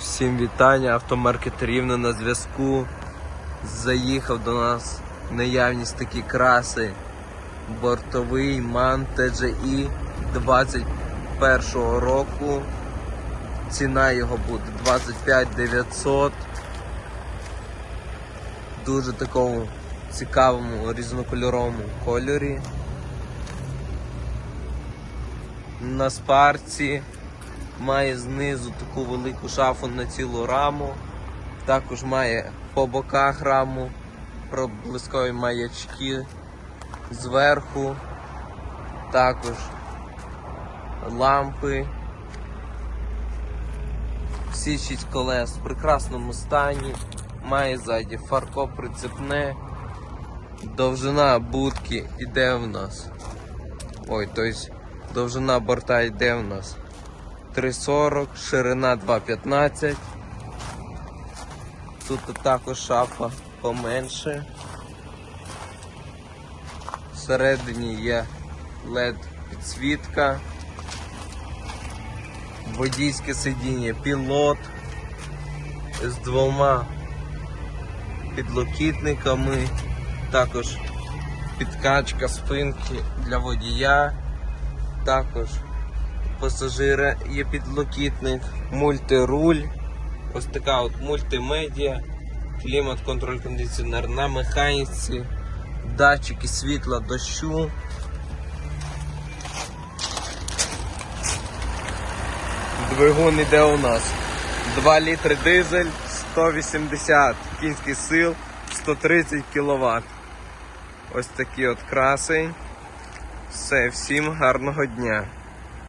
Всім вітання, автомаркет Рівне на зв'язку. Заїхав до нас наявність такі краси. Бортовий MAN TGI 21 року. Ціна його буде 25 900. Дуже такому цікавому різнокольоровому кольорі. На спарці має знизу таку велику шафу на цілу раму. Також має по боках раму, проблискові маячки зверху, також лампи. Всі шість колес в прекрасному стані. Має ззаді фарко прицепне. Довжина будки іде в нас. Ой, тобто довжина борта йде в нас 3,40, ширина 2,15. Тут також шафа поменше. Всередині є LED підсвітка. Водійське сидіння, пілот з двома підлокітниками, також підкачка спинки для водія, також пасажира є підлокітник, мультируль, ось така от мультимедіа, клімат, контроль кондиціонер на механіці, датчики світла дощу. Двигун іде у нас 2 літри дизель, 180 кінських сил, 130 кВт. Ось такі от краси. Все, всім гарного дня.